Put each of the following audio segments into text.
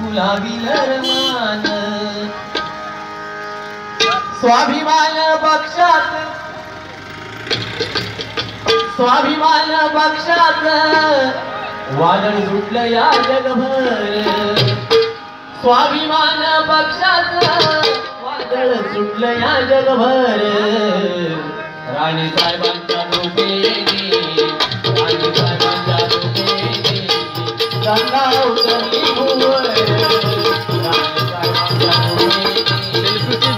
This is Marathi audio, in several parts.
फुलाविल रमान. स्वाभिमान पक्षात. स्वाभिमान पक्षात. वादळ सुटलं या जगभर. स्वाभिमान पक्षात. वादळ सुटलं या जगभर. राणी साहेबांच्या डोकेने राणी साहेबांच्या डोकेने गंगा उतरली भुवर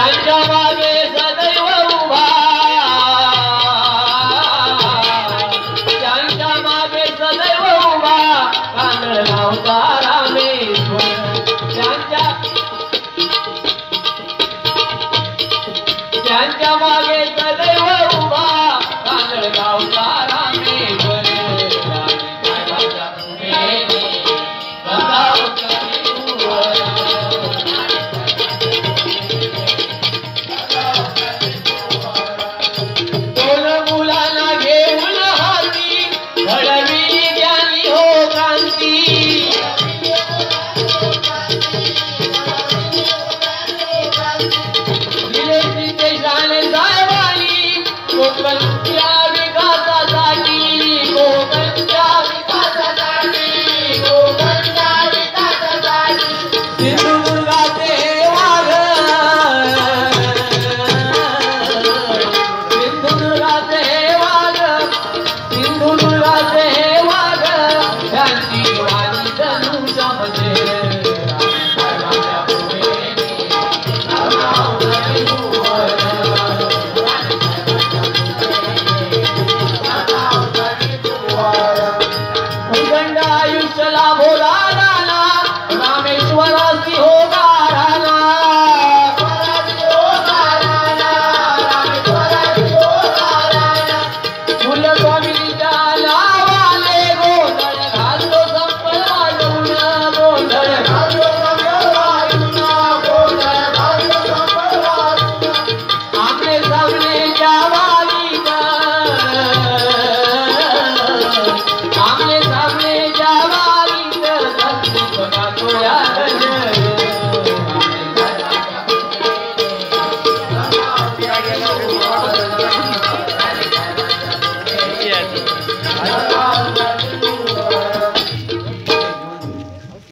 त्यांच्या मागे सदैव उभा. त्यांच्या मागे सदैव उभा. कांदळ लावता रामेश्वर. त्यांच्या त्यांच्या मागे सदैव उभा. लावता